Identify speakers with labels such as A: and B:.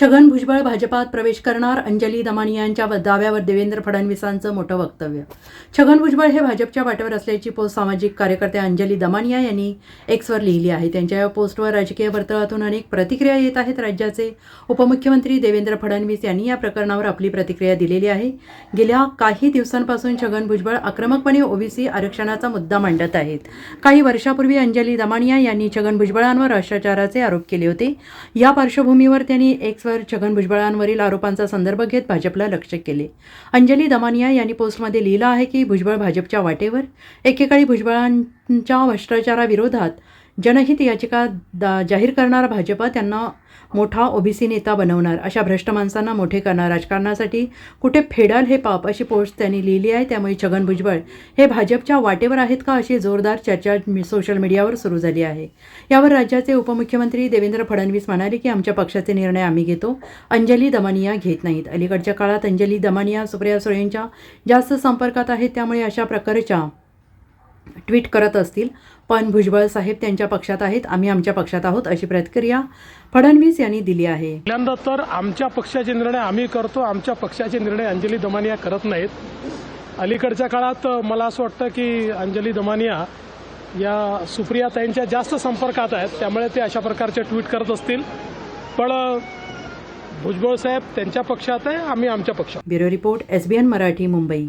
A: छगन भुजबळ भाजपात प्रवेश करणार अंजली दमानिया यांच्या दाव्यावर देवेंद्र फडणवीसांचं मोठं वक्तव्य. छगन भुजबळ हे भाजपच्या वाटेवर असल्याची पोस्ट सामाजिक कार्यकर्त्या अंजली दमानिया यांनी एक्सवर लिहिली आहे. त्यांच्या या पोस्टवर राजकीय वर्तुळातून अनेक प्रतिक्रिया येत आहेत राज्याचे. उपमुख्यमंत्री देवेंद्र फडणवीस यांनी या प्रकरणावर आपली प्रतिक्रिया दिलेली आहे. गेल्या काही दिवसांपासून छगन भुजबळ आक्रमकपणे ओबीसी आरक्षणाचा मुद्दा मांडत आहेत. काही वर्षापूर्वी अंजली दमानिया यांनी छगन भुजबळांवर भ्रष्टाचाराचे आरोप केले होते. या पार्श्वभूमीवर त्यांनी एक्स एक्सवर छगन भुजबळांवरील आरोपांचा संदर्भ घेत भाजपला लक्ष केले. अंजली दमानिया यांनी पोस्टमध्ये लिहिलं आहे की भुजबळ भाजपच्या वाटेवर एकेकाळी भुजबळांच्या भ्रष्टाचाराविरोधात जनहित याचिका दा जाहीर करणारा भाजप त्यांना मोठा ओबीसी नेता बनवणार अशा भ्रष्ट माणसांना मोठे करणार राजकारणासाठी कुठे फेडाल हे पाप अशी पोस्ट त्यांनी लिहिली आहे. त्यामुळे छगन भुजबळ हे भाजपच्या वाटेवर आहेत का अशी जोरदार चर्चा सोशल मीडियावर सुरू झाली आहे. यावर राज्याचे उपमुख्यमंत्री देवेंद्र फडणवीस म्हणाले की आमच्या पक्षाचे निर्णय आम्ही घेतो. अंजली दमानिया घेत नाहीत. अलीकडच्या काळात अंजली दमानिया सुप्रिया सुळेंच्या जास्त संपर्कात आहेत. त्यामुळे अशा प्रकारच्या ट्विट करत असतील. पण भुजबळ साहेब त्यांच्या पक्षात आहेत. आम्ही आमच्या पक्षात आहोत अशी प्रतिक्रिया फडणवीस यांनी दिली आहे.
B: पहिल्यांदा तर आमच्या पक्षाचे निर्णय आम्ही करतो. आमच्या पक्षाचे निर्णय अंजली दमानिया करत नाहीत. अलीकडच्या काळात मला असं वाटतं की अंजली दमानिया या सुप्रियाताईंच्या जास्त संपर्कात आहेत. त्यामुळे ते अशा प्रकारचे ट्विट करत असतील. पण भुजबळ साहेब त्यांच्या पक्षात आहे. आम्ही आमच्या पक्षात.
A: Bureau report SBN Marathi Mumbai.